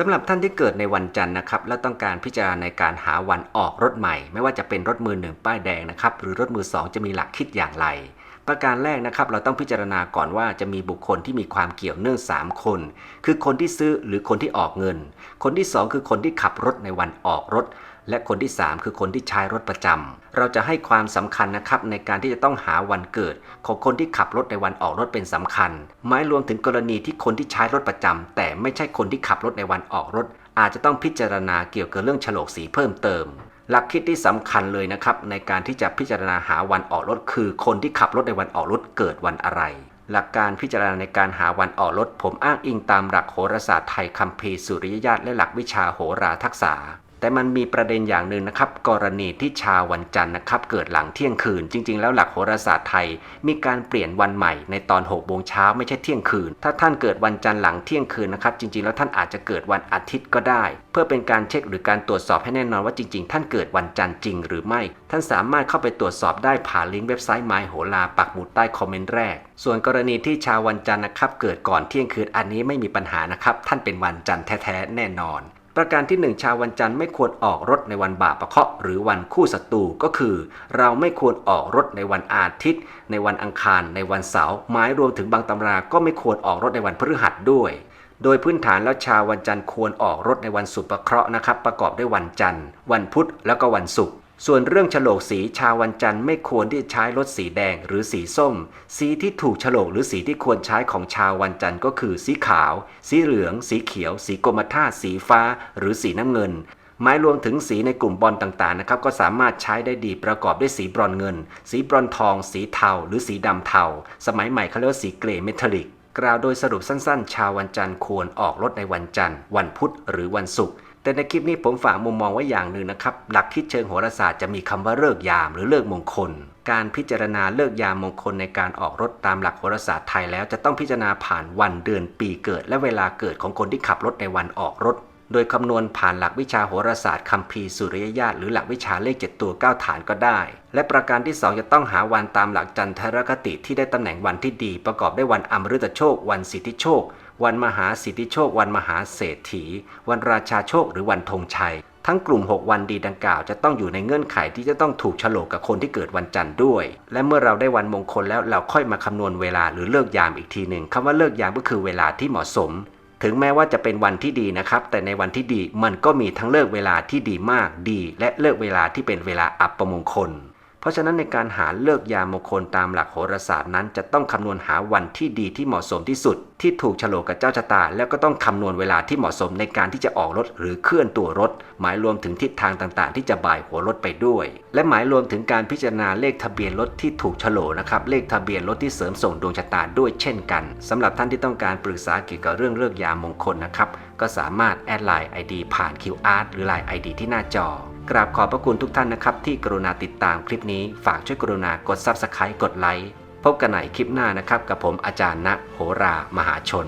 สำหรับท่านที่เกิดในวันจันทร์นะครับและต้องการพิจารณาในการหาวันออกรถใหม่ ไม่ว่าจะเป็นรถมือหนึ่งป้ายแดงนะครับหรือรถมือสองจะมีหลักคิดอย่างไร ประการแรกนะครับเราต้องพิจารณาก่อนว่าจะมีบุคคลที่มีความเกี่ยวเนื่อง 3 คน คือคนที่ซื้อหรือคนที่ออกเงิน คนที่ 2 คือคนที่ขับรถในวันออกรถ และคนที่ 3 คือคนที่ใช้รถประจำเราจะให้ความสำคัญนะครับในการที่จะต้องหาวันเกิด ของคนที่ขับรถในวันออกรถเป็นสำคัญหมายรวมถึงกรณีที่คนที่ใช้รถประจำแต่ไม่ใช่คนที่ขับรถในวันออกรถ อาจจะต้องพิจารณาเกี่ยวกับเรื่องฉลกสีเพิ่มเติม หลักคิดที่สำคัญเลยนะครับในการที่จะพิจารณาหาวันออกรถ คือคนที่ขับรถในวันออกรถเกิดวันอะไรหลักการพิจารณาในการหาวันออกรถผมอ้างอิงตามหลักโหราศาสตร์ไทยคัมภีร์สุริยญาตและหลักวิชาโหราทักษะ แต่มันมีประเด็นอย่างหนึ่งนะครับ กรณีที่ชาววันจันทร์นะครับ เกิดหลังเที่ยงคืน จริง ๆ แล้วหลักโหราศาสตร์ไทย มีการเปลี่ยนวันใหม่ในตอน6โมงเช้าไม่ใช่เที่ยงคืน ถ้าท่านเกิดวันจันทร์หลังเที่ยงคืนนะครับ จริง ๆ แล้วท่านอาจจะเกิดวันอาทิตย์ก็ได้ เพื่อเป็นการเช็คหรือการตรวจสอบให้แน่นอนว่าจริง ๆ ท่านเกิดวันจันทร์จริงหรือไม่ ท่านสามารถเข้าไปตรวจสอบได้ผ่านลิงก์เว็บไซต์ My โหราปักหมุดใต้คอมเมนต์แรก ส่วนกรณีที่ชาววันจันทร์นะครับ เกิดก่อนเที่ยงคืนอันนี้ไม่มีปัญหานะครับ ท่านเป็นวันจันทร์แท้ๆแน่นอน ประการที่ 1 ชาววันจันทร์ไม่ควรออกรถในวันบาปะเคาะหรือวันคู่ศัตรูก็คือ เราไม่ควรออกรถในวันอาทิตย์ ในวันอังคาร ในวันเสาร์หมายรวมถึงบางตำราก็ไม่ควรออกรถในวันพฤหัสด้วย โดยพื้นฐานแล้วชาววันจันทร์ควรออกรถในวันสุปะเคราะห์นะครับประกอบด้วยวันจันทร์ วันพุธแล้วก็วันศุกร์ ส่วนเรื่องฉลกสีชาววันจันทร์ไม่ควรที่จะใช้รถสีแดงหรือสีส้ม สีที่ถูกฉลกหรือสีที่ควรใช้ของชาววันจันทร์ก็คือสีขาว สีเหลือง สีเขียว สีกรมท่าสีฟ้า หรือสีน้ำเงินหมายรวมถึงสีในกลุ่มบอลต่างๆนะครับก็สามารถใช้ได้ดีประกอบด้วยสีบรอนเงิน สีบรอนทอง สีเทาหรือสีดำเทา สมัยใหม่เขาเรียกว่าสีเกรย์เมทัลลิก กล่าวโดยสรุปสั้นๆ ชาววันจันทร์ควรออกรถในวันจันทร์ วันพุธหรือวันศุกร์ แต่ในคลิปนี้ผมฝากมุมมองไว้อย่างหนึ่งนะครับ หลักคิดเชิงโหราศาสตร์จะมีคำว่าเลิกยามหรือเลิกมงคล การพิจารณาเลิกยามมงคลในการออกรถตามหลักโหราศาสตร์ไทยแล้วจะต้องพิจารณาผ่านวันเดือนปีเกิด และเวลาเกิดของคนที่ขับรถในวันออกรถ โดยคำนวณผ่านหลักวิชาโหราศาสตร์คัมภีร์สุริยญาตหรือหลักวิชาเลข7ตัว9ฐานก็ได้ และประการที่ 2 จะต้องหาวันตามหลักจันทรคติที่ได้ตำแหน่งวันที่ดี ประกอบด้วยวันอมฤตโชค วันสิทธิโชค วันมหาสิทธิโชค วันมหาเศรษฐี วันราชาโชคหรือวันธงชัย ทั้งกลุ่ม 6 วันดีดังกล่าว จะต้องอยู่ในเงื่อนไขที่จะต้องถูกฉลกกับคนที่เกิดวันจันทร์ด้วย และเมื่อเราได้วันมงคลแล้วเราค่อยมาคำนวณเวลาหรือเลิกยามอีกทีหนึ่งคำว่าเลิกยามก็คือเวลาที่เหมาะสม ถึงแม้ว่าจะเป็นวันที่ดีนะครับ แต่ในวันที่ดีมันก็มีทั้งเลิกเวลาที่ดีมากดี และเลิกเวลาที่เป็นเวลาอัปมงคล เพราะฉะนั้นในการหาเลิกยามมงคลตามหลักโหราศาสตร์นั้น จะต้องคำนวณหาวันที่ดีที่เหมาะสมที่สุด ที่ถูกโฉลกกับเจ้าชะตา แล้วก็ต้องคำนวณเวลาที่เหมาะสมในการที่จะออกรถหรือเคลื่อนตัวรถ หมายรวมถึงทิศทางต่างๆ ที่จะบ่ายหัวรถไปด้วย และหมายรวมถึงการพิจารณาเลขทะเบียนรถที่ถูกโฉลกนะครับเลขทะเบียนรถที่เสริมส่งดวงชะตาด้วยเช่นกันสำหรับท่านที่ต้องการปรึกษาเกี่ยวกับเรื่องเลิกยามงคลนะครับก็สามารถแอดไลน์ ID ผ่าน QR หรือไลน์ ID ที่หน้าจอ กราบขอบพระคุณทุกท่านนะครับ ที่กรุณาติดตามคลิปนี้ฝากช่วยกรุณากด Subscribe กดไลค์พบกันใหม่คลิปหน้านะครับ กับผมอาจารย์ณโหรามหาชน